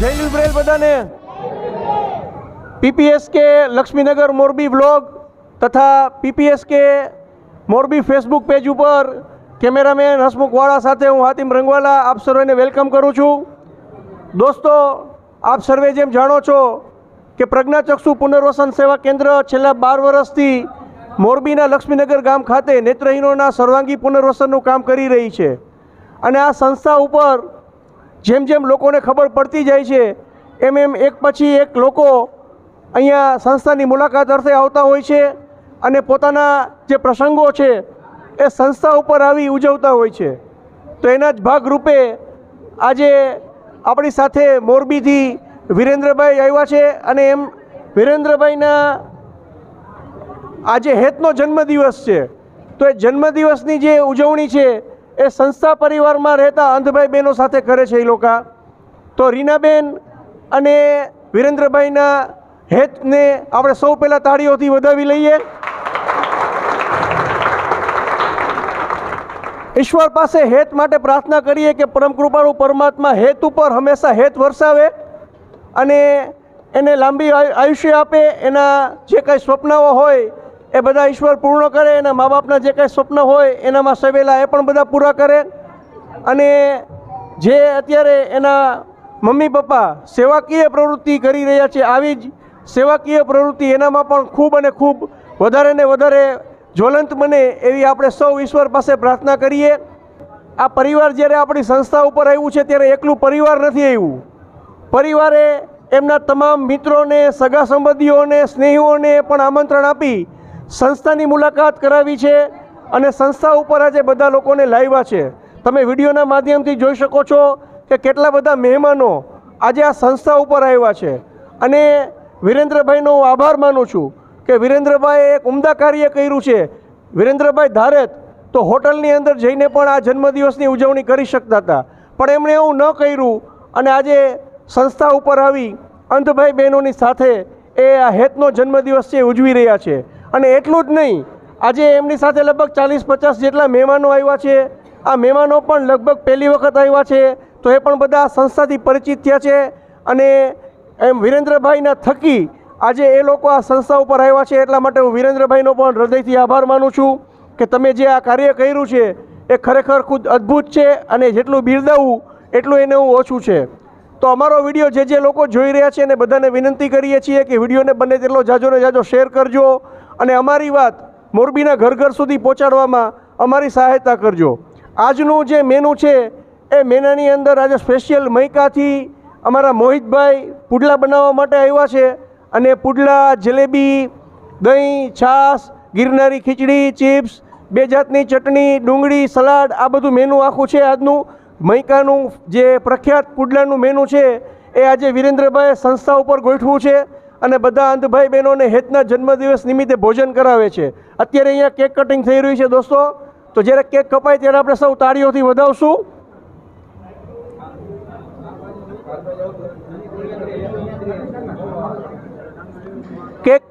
જય લીલબ્રેલ બધાને. પીપીએસકે લક્ષ્મીનગર મોરબી બ્લોગ તથા પીપીએસકે મોરબી ફેસબુક પેજ ઉપર કેમેરામેન હસમુખવાળા સાથે હું હાતિમ રંગવાલા આપ સર્વેને વેલકમ કરું છું. દોસ્તો, આપ સર્વે જેમ જાણો છો કે પ્રજ્ઞાચક્ષુ પુનર્વસન સેવા કેન્દ્ર છેલ્લા બાર વર્ષથી મોરબીના લક્ષ્મીનગર ગામ ખાતે નેત્રહીનોના સર્વાંગી પુનર્વસનનું કામ કરી રહી છે. અને આ સંસ્થા ઉપર જેમ જેમ લોકોને ખબર પડતી જાય છે, એમ એમ એક પછી એક લોકો અહીંયા સંસ્થાની મુલાકાત અર્થે આવતા હોય છે અને પોતાના જે પ્રસંગો છે, એ સંસ્થા ઉપર આવી ઉજવતા હોય છે. તો એના જ ભાગરૂપે આજે આપણી સાથે મોરબીથી વિરેન્દ્રભાઈ આવ્યા છે અને એમ વિરેન્દ્રભાઈના આજે હેતનો જન્મદિવસ છે. તો એ જન્મદિવસની જે ઉજવણી છે એ સંસ્થા પરિવારમાં રહેતા અંધભાઈ બહેનો સાથે કરે છે એ લોકો. તો રીનાબેન અને વિરેન્દ્રભાઈના હેતને આપણે સૌ પહેલાં તાળીઓથી વધાવી લઈએ. ઈશ્વર પાસે હેત માટે પ્રાર્થના કરીએ કે પરમ કૃપાળુ પરમાત્મા હેત ઉપર હંમેશા હેત વરસાવે અને એને લાંબી આયુષ્ય આપે, એના જે કંઈ સ્વપ્નાઓ હોય એ બધા ઈશ્વર પૂર્ણ કરે, એના મા બાપના જે કાંઈ સ્વપ્ન હોય, એનામાં સવેલા એ પણ બધા પૂરા કરે. અને જે અત્યારે એના મમ્મી પપ્પા સેવાકીય પ્રવૃત્તિ કરી રહ્યા છે આવી જ સેવાકીય પ્રવૃત્તિ એનામાં પણ ખૂબ અને ખૂબ વધારે ને વધારે જ્વલંત બને એવી આપણે સૌ ઈશ્વર પાસે પ્રાર્થના કરીએ. આ પરિવાર જ્યારે આપણી સંસ્થા ઉપર આવ્યું છે ત્યારે એકલું પરિવાર નથી આવ્યું. પરિવારે એમના તમામ મિત્રોને સગા સંબંધીઓને સ્નેહીઓને પણ આમંત્રણ આપી સંસ્થાની મુલાકાત કરાવી છે અને સંસ્થા ઉપર આજે બધા લોકોને લાવ્યા છે. તમે વિડીયોના માધ્યમથી જોઈ શકો છો કે કેટલા બધા મહેમાનો આજે આ સંસ્થા ઉપર આવ્યા છે. અને વિરેન્દ્રભાઈનો હું આભાર માનું છું કે વિરેન્દ્રભાઈએ એક ઉમદા કાર્ય કર્યું છે. વિરેન્દ્રભાઈ ધારેત તો હોટલની અંદર જઈને પણ આ જન્મદિવસની ઉજવણી કરી શકતા હતા. પણ એમણે એવું ન કર્યું અને આજે સંસ્થા ઉપર આવી અંધભાઈ બહેનોની સાથે એ આ હેતનો જન્મદિવસ છે ઉજવી રહ્યા છે. અને એટલું જ નહીં, આજે એમની સાથે લગભગ ચાલીસ પચાસ જેટલા મહેમાનો આવ્યા છે. આ મહેમાનો પણ લગભગ પહેલી વખત આવ્યા છે. તો એ પણ બધા સંસ્થાથી પરિચિત થયા છે અને એમ વિરેન્દ્રભાઈના થકી આજે એ લોકો આ સંસ્થા ઉપર આવ્યા છે. એટલા માટે હું વિરેન્દ્રભાઈનો પણ હૃદયથી આભાર માનું છું કે તમે જે આ કાર્ય કર્યું છે એ ખરેખર ખુદ અદ્ભુત છે અને જેટલું બિરદાવું એટલું એને હું ઓછું છે. તો અમારો વીડિયો જે જે લોકો જોઈ રહ્યા છે એને બધાને વિનંતી કરીએ છીએ કે વિડીયોને બને તેટલો જાજો ને જાજો શેર કરજો. અને અમારી વાત મોરબીના ઘર ઘર સુધી પહોંચાડવામાં અમારી સહાયતા કરજો. આજનું જે મેનુ છે, એ મેનાની અંદર આજે સ્પેશિયલ મૈકાથી અમારા મોહિતભાઈ પુડલા બનાવવા માટે આવ્યા છે અને પુડલા, જલેબી, દહીં, છાશ, ગિરનારી ખીચડી, ચિપ્સ, બે જાતની ચટણી, ડુંગળી, સલાડ, આ બધું મેનુ આખું છે આજનું. મૈકાનું જે પ્રખ્યાત પુડલાનું મેનુ છે, એ આજે વિરેન્દ્રભાઈ સંસ્થા ઉપર ગોઠવું છે. અને બધા અંધભાઈ બહેનોને હેતના જન્મદિવસ નિમિત્તે ભોજન કરાવે છે. અત્યારે અહીંયા કેક કટિંગ થઈ રહ્યું છે દોસ્તો. તો જ્યારે કેક કપાય ત્યારે આપણે સૌ તાળીઓથી વધાવશું. કેક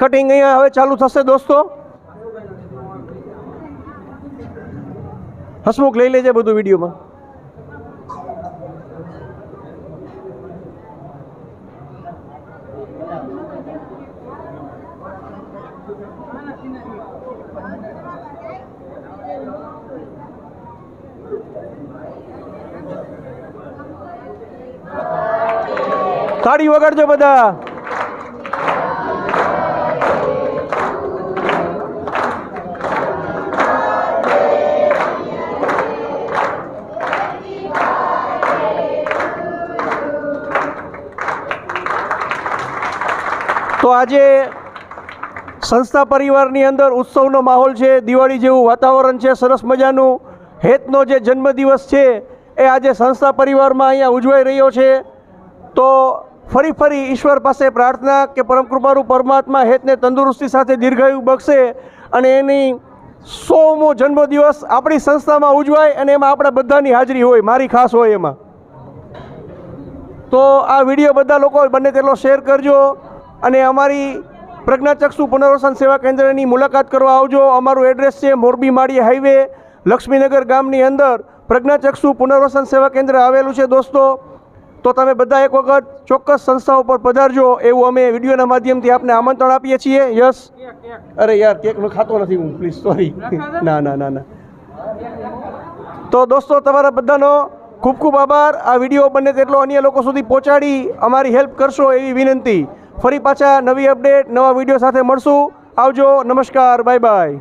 કટિંગ અહીંયા હવે ચાલુ થશે દોસ્તો. હસમુખ લઈ લેજે બધું વિડીયોમાં. તાળી વગાડજો બધા. તો આજે સંસ્થા પરિવારની અંદર ઉત્સવનો માહોલ છે, દિવાળી જેવું વાતાવરણ છે, સરસ મજાનું. હેતનો જે જન્મદિવસ છે, એ આજે સંસ્થા પરિવારમાં અહીંયા ઉજવાઈ રહ્યો છે. તો ફરી ફરી ઈશ્વર પાસે પ્રાર્થના કે પરમકૃપારૂ પરમાત્મા હેતને તંદુરસ્તી સાથે દીર્ઘાયુ બક્ષે અને એની સોમો જન્મદિવસ આપણી સંસ્થામાં ઉજવાય અને એમાં આપણા બધાની હાજરી હોય, મારી ખાસ હોય એમાં. તો આ વીડિયો બધા લોકો બને તેટલો શેર કરજો અને અમારી પ્રજ્ઞાચક્ષુ પુનર્વસન સેવા કેન્દ્રની મુલાકાત કરવા આવજો. અમારું એડ્રેસ છે મોરબી માળી હાઈવે, લક્ષ્મીનગર ગામની અંદર. પ્રજ્ઞાચક્ષુ પુનર્વસન સેવા કેન્દ્ર આવેલું છે દોસ્તો. તો તમે બધા એક વખત ચોક્કસ સંસ્થાઓ ઉપર પધારજો. એવું અમે વિડીયોના માધ્યમથી આપને આમંત્રણ આપીએ છીએ. યસ? અરે યાર કેકનો ખાતો નથી હું પ્લીઝ સોરી ના ના ના ના. તો દોસ્તો, તમારા બધાનો ખૂબ ખૂબ આભાર. આ વીડિયો બને તેટલો અન્ય લોકો સુધી પહોંચાડી. અમારી હેલ્પ કરશો એવી વિનંતી. ફરી પાછા નવી અપડેટ નવા વીડિયો સાથે મળશું. આવજો નમસ્કાર બાય બાય.